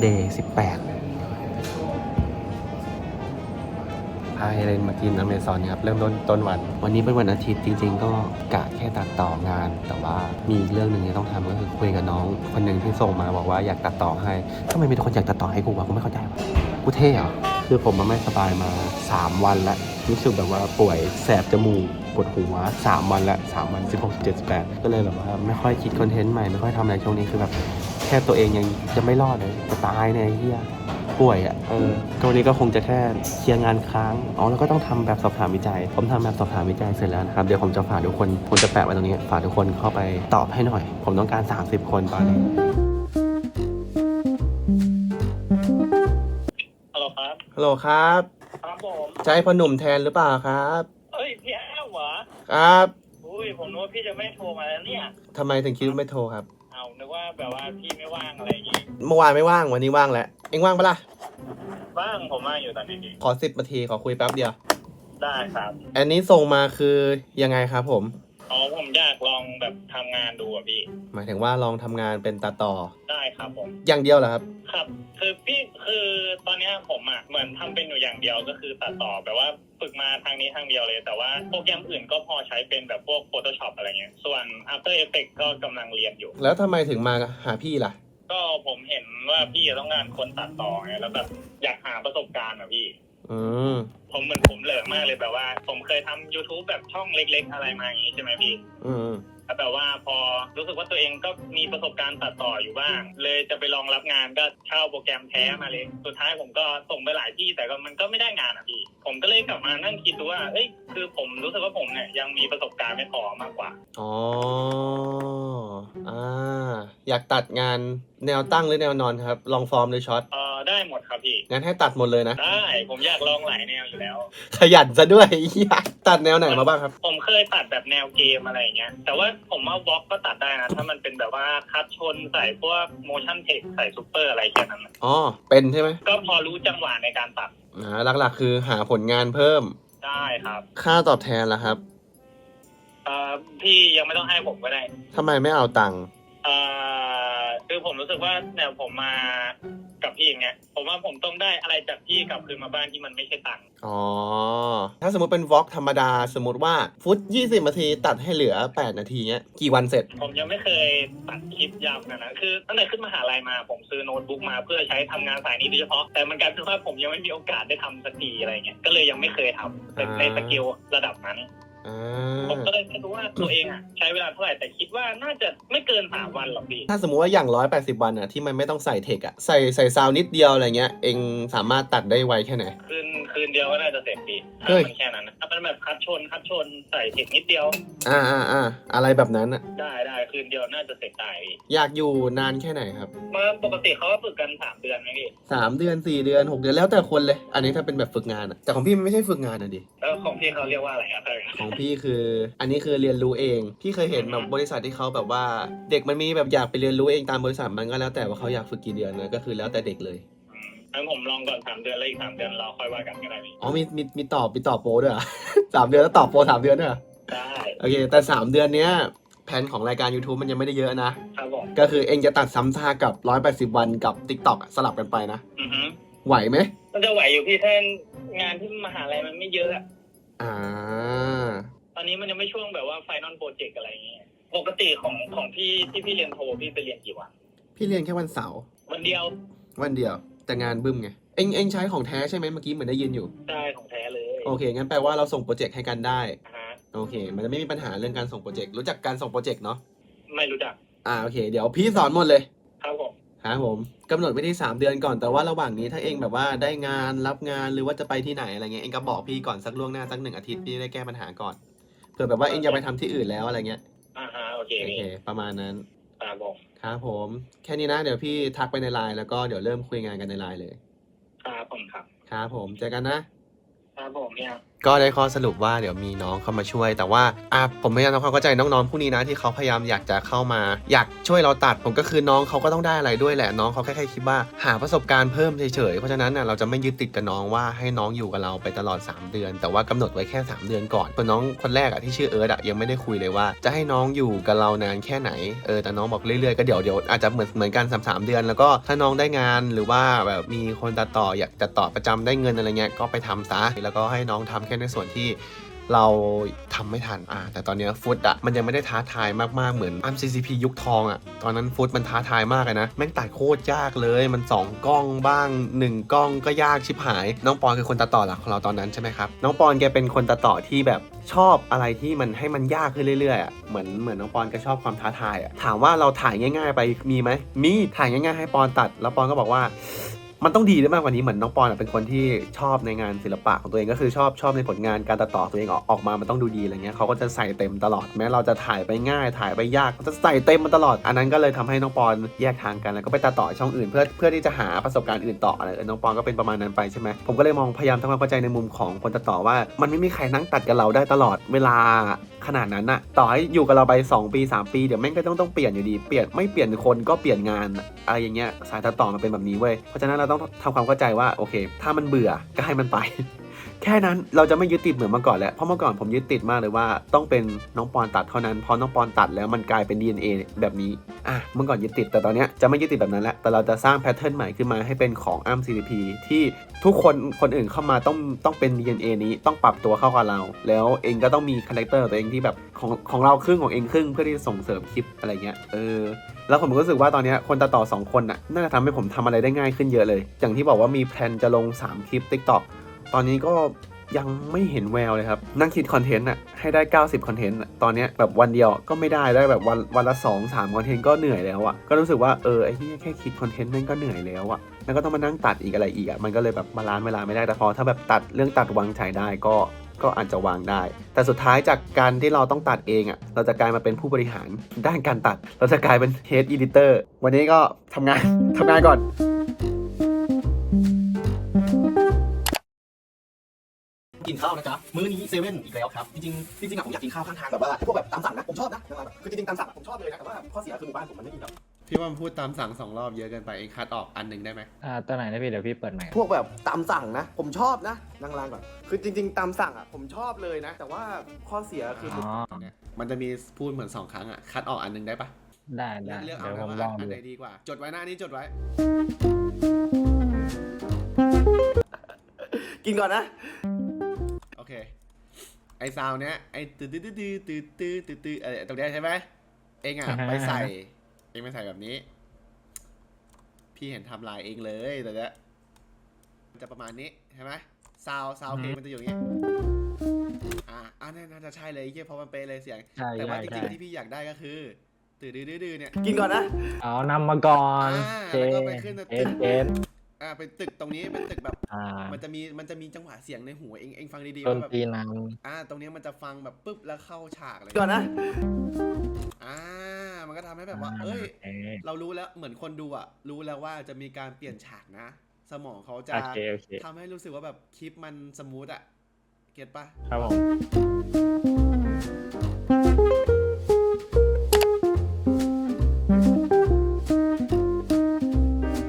เดย์สิบแปดพาเฮเลนมากินอเมซอนครับเริ่มต้นต้นวัน วันนี้เป็นวันอาทิตย์จริง ๆ ก็กะแค่ตัดต่องาน แต่ว่ามีอีกเรื่องหนึ่งที่ต้องทำก็คือคุยกับน้อง คนหนึ่งที่ส่งมาบอกว่าอยากตัดต่อให้ทำไมมีแต่คนอยากตัดต่อให้กูวะกูไม่เข้าใจวะกูเท่เหรอคือผมมันไม่สบายมา 3 วันแล้วรู้สึกแบบว่าป่วยแสบจมูกปวดหัว 3 วันแล้ว3วัน16 17 18 ก็เลยแบบว่าไม่ค่อยคิดคอนเทนต์ใหม่ ไม่ค่อยทำอะไรช่วงนี้คือแบบแค่ตัวเองยังจะไม่รอดเลยจะตายเนี่ยไอ้เฮียป่วยอะ่ะเออก็วันนี้ก็คงจะแค่เคลียร์งานค้างอ๋อแล้วก็ต้องทำแบบสอบถามวิจัย ผมทำแบบสอบถามวิจัยเสร็จแล้วนะครับ เดี๋ยวผมจะฝากทุกคนผมจะแปะไว้ตรงนี้ ฝากทุกคนเข้าไปตอบให้หน่อย ผมต้องการ 30 คนตอนนี้ฮัลโหลครับฮัลโหลครับครับผมใช่พ่อหนุ่มแทนหรือเปล่าครับเอ้ยพี่แอมเหรอครับอุ้ยผมนึกว่าพี่จะไม่โทรมาแล้วเนี่ยทำไมถึงคิดว่าไม่โทรครับ เอานึกว่าแบบว่าพี่ไม่ว่างอะไรอย่างงี้เมื่อวานไม่ว่างวันนี้ว่างแล้วเอ็งว่างปะล่ะว่างผมว่างอยู่ตอนนี้ขอสิบนาทีขอคุยแป๊บเดียว ได้ครับ อันนี้ส่งมาคือยังไงครับผม อ๋อผมอยากลองแบบทำงานดูอะพี่หมายถึงว่าลองทำงานเป็นตัดต่อ ได้ครับผม อย่างเดียวเหรอครับ ครับ คือพี่คือตอนเนี้ยผมอะเหมือนทำเป็นอยู่อย่างเดียวก็คือตัดต่อแบบว่าฝึกมาทางนี้ทางเดียวเลย แต่ว่าโปรแกรมอื่นก็พอใช้เป็นแบบพวก Photoshop อะไรเงี้ย ส่วน After Effects ก็กำลังเรียนอยู่ แล้วทำไมถึงมาหาพี่ล่ะ ก็ผมเห็นว่าพี่ต้องการคนตัดต่อไงแล้วแบบอยากหาประสบการณ์อะพี่ อืมผมเหมือนผมเหลิงมากเลยแบบว่า ผมเคยทำ YouTube แบบช่องเล็ก ๆ อะไรมาอย่างนี้ใช่ไหมพี่ อืม แล้วแบบว่าพอรู้สึกว่าตัวเองก็มีประสบการณ์ตัดต่ออยู่บ้าง เลยจะไปลองรับงานก็เช่าโปรแกรมแท้มาเลย สุดท้ายผมก็ส่งไปหลายที่แต่ก็มันก็ไม่ได้งานอะพี่ผมก็เลยกลับมานั่งคิดดูว่า เอ้ยคือผมรู้สึกว่าผมเนี่ยยังมีประสบการณ์ไม่พอมากกว่าอ๋ออ่าอยากตัดงานแนวตั้งหรือแนวนอนครับ ลองฟอร์มหรือช็อตเออได้หมดครับพี่งั้นให้ตัดหมดเลยนะ ได้ผมอยากลองหลายแนวอยู่แล้ว ขยันซะด้วยอยากตัดแนวไหนมาบ้างครับ ผมเคยตัดแบบแนวเกมอะไรอย่างเงี้ยแต่ว่าผมว่าบล็อกก็ตัดได้นะ ถ้ามันเป็นแบบว่าคัดชนใส่พวก motion text ใส่ซูเปอร์อะไรแค่นั้นนะอ๋อ เป็นใช่ไหมก็พอรู้จังหวะในการตัดอ่าหลักๆ คือหาผลงานเพิ่ม ได้ครับค่าตอบแทนล่ะครับเอ่อพี่ยังไม่ต้องให้ผมก็ได้ทำไมไม่เอาตังค์ เอ่อ คือผมรู้สึกว่าเนี่ยผมมากับพี่อย่างเงี้ยผมว่าผมต้องได้อะไรจากพี่กลับคืนมาบ้านที่มันไม่ใช่ตังค์อ๋อ ถ้าสมมติเป็นวอล์กธรรมดาสมมติว่าฟุต 20 นาทีตัดให้เหลือ 8 นาทีเนี้ยกี่วันเสร็จ ผมยังไม่เคยตัดคลิปยาวขนาดนั้นคือตั้งแต่ขึ้นมหาลัยมาผมซื้อโน้ตบุ๊กมาเพื่อใช้ทำงานสายนี้โดยเฉพาะ แต่มันกลายเป็นว่าผมยังไม่มีโอกาสได้ทำสักทีอะไรเงี้ยก็เลยยังไม่เคยทำเป็นในสกิลระดับนั้น อ่ผมาก็เลยไม่รู้ว่าตัวเองอะใช้เวลาเท่าไหร่แต่คิดว่าน่าจะไม่เกินสามวันหรอกพี่ถ้าสมมุติว่าอย่าง180วันอะที่มันไม่ต้องใส่เทคอะใส่ใส่ซาวนิดเดียวอะไรเงี้ย เองสามารถตัดได้ไวแค่ไหน คืน คืนเดียวก็น่าจะเสร็จพี่เฮ้ถ้ายมันแค่นั้นนะถ้ามันแบบคัดชนคัดชนใส่เทคนิดเดียว อ่าอ่าอ่าอะไรแบบนั้นอะได้ได้คืนเดียวน่าจะเสร็จได้พี่อยากอยู่นานแค่ไหนครับมาปกติเขาก็ฝึกกันสามเดือนไหมพี่สามเดือนสี่เดือนหกเดือนแล้วแต่คนเลย อันนี้ถ้าเป็นแบบฝึกงานอะแต่ของพี่มันไม่ใช่ฝึกงานอะดิแล้วของพี่เขาเรียกว่าอะไรครับของพี่คือ อันนี้คือเรียนรู้เองพี่เคยเห็นแบบบริษัทที่เขาแบบว่า เด็กมันมีแบบอยากไปเรียนรู้เองตามบริษัทมันก็แล้วแต่ว่าเขาอยากฝึกกี่เดือนนะก็คือแล้วแต่เด็กเลยอืม งั้นผมลองก่อนสามเดือนแล้วอีกสามเดือนเราค่อยว่ากันก็ได้พี่อ๋อมีมีมีตอบมีตอบโปรด้วยเหรอ สามเดือนแล้วตอบโปรสามเดือนด้วยเหรอได้โอเค แต่สามเดือนเนี้ยแผนของรายการ YouTube มันยังไม่ได้เยอะนะ ครับผมก็คือเองจะตัดซ้ำซากกับ 180 วันกับ TikTok อะสลับกันไปนะ อือฮึไหวไหมมันจะไหวอยู่พี่ถ้างานที่มหาลัยมันไม่เยอะอะอ่า ตอนนี้มันยังไม่ช่วงแบบว่าไฟนอลโปรเจกต์อะไรอย่างเงี้ยปกติของของพี่ที่พี่เรียนโทพี่ไปเรียนกี่วันพี่เรียนแค่วันเสาร์วันเดียววันเดียว แต่งานบึ้มไง เองเองใช้ของแท้ใช่ไหมเมื่อกี้เหมือนได้ยินอยู่ได้ของแท้เลยโอเค งั้นแปลว่าเราส่งโปรเจกต์ให้กันได้ อ่าฮะโอเค มันจะไม่มีปัญหาเรื่องการส่งโปรเจกต์ รู้จักการส่งโปรเจกต์เนาะ ไม่รู้จักอ่า โอเค เดี๋ยวพี่สอนหมดเลยครับผมครับผมกำหนดไว้ที่ 3 เดือนก่อน แต่ว่าระหว่างนี้ถ้าเองแบบว่าได้งานรับงานหรือว่าจะไปที่ไหนอะไรเงี้ย เองก็บอกพี่ก่อนสักล่วงหน้าสักหนึ่งอาทิตย์พี่จะได้แก้ปัญหาก่อน เผื่อแบบว่าเองจะไปทำที่อื่นแล้วอะไรเงี้ย อ่าฮะโอเคโอพี่เค ประมาณนั้น ครับผมครับผม แค่นี้นะ เดี๋ยวพี่ทักไปในไลน์แล้วก็เดี๋ยวเริ่มคุยงานกันในไลน์เลย ครับผมครับ ครับผม เจอกันนะ ครับผมเนี่ย ก็ได้ข้อสรุปว่าเดี๋ยวมีน้องเข้ามาช่วย แต่ว่าอะผมพยายามทำความเข้าใจน้องๆผู้นี้นะที่เขาพยายามอยากจะเข้ามา อยากช่วยเราตัด ผมก็คือน้องเขาก็ต้องได้อะไรด้วยแหละน้องเขาแค่แค่คิดว่าหาประสบการณ์เพิ่มเฉยๆเพราะฉะนั้นน่ะเราจะไม่ยึดติดกับน้องว่าให้น้องอยู่กับเราไปตลอด 3 เดือน แต่ว่ากำหนดไว้แค่ 3 เดือนก่อนส่วนน้องคนแรกอะที่ชื่อเอิร์ธอะยังไม่ได้คุยเลยว่า จะให้น้องอยู่กับเรานานแค่ไหนเออแต่น้องบอกเรื่อยๆก็เดี๋ยวเดี๋ยวอาจจะเหมือนเหมือนกันสามสามเดือน แล้วก็ถ้าน้องได้งานหรือว่าแบบมีคนตัดต่ออยากตัดต่อประจำได้เงินอะไรเงี้ยก็ไปทำซะแล้วก็ให้น้องทำแค่ในส่วนที่เราทำไม่ทันอ่าแต่ตอนนี้ฟุตอะมันยังไม่ได้ท้าทายมากๆ เหมือนอัม CCP ยุคทองอะตอนนั้นฟุตมันท้าทายมากเลยนะ แม่งตัดโคตรยากเลย มัน 2 กล้องบ้าง 1 กล้องก็ยากชิบหาย น้องปอนคือคนตัดต่อหลักของเราตอนนั้นใช่ไหมครับ น้องปอนแกเป็นคนตัดต่อที่แบบชอบอะไรที่มันให้มันยากขึ้นเรื่อยๆอะเหมือนเหมือนน้องปอนก็ชอบความท้าทายอะถามว่าเราถ่ายง่าย ๆ ไปมีไหมมีถ่ายง่ายๆให้ปอนตัด แล้วปอนก็บอกว่า มันต้องดีได้มากกว่านี้เหมือนน้องปอนเป็นคนที่ชอบในงานศิลปะของตัวเองก็คือชอบชอบในผลงานการตัดต่อตัวเองออกออกมามันต้องดูดีอะไรเงี้ยเขาก็จะใส่เต็มตลอดแม้เราจะถ่ายไปง่าย ถ่ายไปยากเขาจะใส่เต็มมาตลอด อันนั้นก็เลยทำให้น้องปอนแยกทางกันแล้วก็ไปตัดต่อช่องอื่น เพื่อเพื่อที่จะหาประสบการณ์อื่นต่ออะไรน้องปอนก็เป็นประมาณนั้นไปใช่ไหมผมก็เลยมองพยายามทำความเข้าใจในมุมของคนตัดต่อว่า มันไม่มีใครนั่งตัดกับเราได้ตลอดเวลาขนาดนั้นอะต่อให้อยู่กับเราไป 2 ปี 3 ปีเดี๋ยวแม่งก็ต้องต้องเปลี่ยนอยู่ดีเปลี่ยนไม่เปลี่ยนคนก็เปลี่ยนงานอะไรอย่างเงี้ยสายตัดต่อมันเป็นแบบนี้เว้ยเพราะฉะนั้นเราต้องทำความเข้าใจว่าโอเค ถ้ามันเบื่อก็ให้มันไป แค่นั้นเราจะไม่ยึดติดเหมือนเมื่อก่อนแล้วเพราะเมื่อก่อนผมยึดติดมากเลยว่าต้องเป็นน้องปอนตัดเท่านั้นพอน้องปอนตัดแล้วมันกลายเป็น DNA แบบนี้อะเมื่อก่อนยึดติดแต่ตอนนี้จะไม่ยึดติดแบบนั้นแล้วแต่เราจะสร้างแพทเทิร์นใหม่ขึ้นมาให้เป็นของอ้ำ CDP ที่ทุกคนคนอื่นเข้ามาต้องต้องเป็น DNA นี้ต้องปรับตัวเข้ากับเรา แล้วเองก็ต้องมีคาแรคเตอร์ตัวเองที่แบบของของเราครึ่งของเองครึ่งเพื่อที่จะส่งเสริมคลิปอะไรเงี้ยเออแล้วผมก็รู้สึกว่าตอนนี้คนตัดต่อ 2 คนน่ะน่าจะทำให้ผมทำอะไรได้ง่ายขึ้นเยอะเลย อย่างที่บอกว่ามีแพลนจะลง 3 คลิป TikTok ตอนนี้ก็ยังไม่เห็นแววเลยครับ นั่งคิดคอนเทนต์น่ะให้ได้ 90 คอนเทนต์ตอนนี้แบบวันเดียวก็ไม่ได้ได้แบบวันวันละ 2 3 คอนเทนต์ก็เหนื่อยแล้วอะ่ะก็รู้สึกว่าเออไอ้ที่แค่คิดคอนเทนต์นั่นก็เหนื่อยแล้วอะ่ะแล้วก็ต้องมานั่งตัดอีกอะไรอีกอะ่ะมันก็เลยแบบบาลานซ์เวลาไม่ได้แต่พอถ้าแบบตัดเรื่องตัดวางฉายได้ก็ก็อาจจะวางได้ แต่สุดท้ายจากการที่เราต้องตัดเองอะ่ะ เราจะกลายมาเป็นผู้บริหารด้านการตัด เราจะกลายเป็น Head Editor วันนี้ก็ทำงานทำงานก่อน ข้าวนะจ๊ะมื้อนี้เซเว่นอีกแล้วครับ จริงๆจริงๆอะผมอยากกินข้าวข้างทางแบบว่าพวกแบบตามสั่งนะผมชอบนะแบบคือจริงๆตามสั่งอะผมชอบเลยนะแต่ว่าข้อเสียคือหมู่บ้านผมมันไม่มีแบบพี่ว่ามันพูดตามสั่งสองรอบเยอะเกินไปเองคัดออกอันหนึ่งได้ไหมอ่าตัวไหนนะพี่เดี๋ยวพี่เปิดใหม่พวกแบบตามสั่งนะ ผมชอบนะนั่งร้านก่อนคือจริง ๆ ตามสั่งอะผมชอบเลยนะ แต่ว่าข้อเสียคืออ๋อเนี่ยมันจะมีพูดเหมือนสองครั้งอะคัดออกอันหนึ่งได้ปะได้ได้เลือกเดี๋เอายวนะผมว่าลองอันดูไหนดีกว่า จดไว้หน้านี้จดไว้ กินก่อนนะโอเค ไอซาวเนี้ยไอตื้อตื้อตื้อตื้อตื้อตื้อตื้อเออตรงเนี้ยใช่ไหมเองอะไปใส่ เองไปใส่แบบนี้ พี่เห็นทำลายเองเลยแต่เนี้ยมันจะประมาณนี้ใช่ไหมซาวซาวเพลงมันจะอยู่อย่างงี้อ่าอันนี้น่าจะใช่เลยไอ้เหี้ยเพราะมันเป๊ะเลยเสียง ใช่แต่ว่าใช่จใช่ริงๆที่พี่อยากได้ก็คือตื่นดื้อๆเนี่ยกินก่อนนะ เอานำมาก่อนอ่าเจแล้วก็ไปขึ้น เอสเอส อ่าเป็นตึกตรงนี้เป็นตึกแบบ อ่ามันจะมีมันจะมีจังหวะเสียงในหัวเองเองฟังดีๆดนว่าแบบตรีนอ่า ตรงเนี้ยมันจะฟังแบบปุ๊บแล้วเข้าฉากเลยก่อนนะ อ่า มันก็ทำให้ำแบบว่าอ่เอ้ยโอเคเรารู้แล้วเหมือนคนดูอะ รู้แล้วว่าจะมีการเปลี่ยนฉากนะ สมองเขาจะโอเคโอเคทำให้รู้สึกว่าแบบคลิปมันสมูทอะ เก็ตปะ ครับผม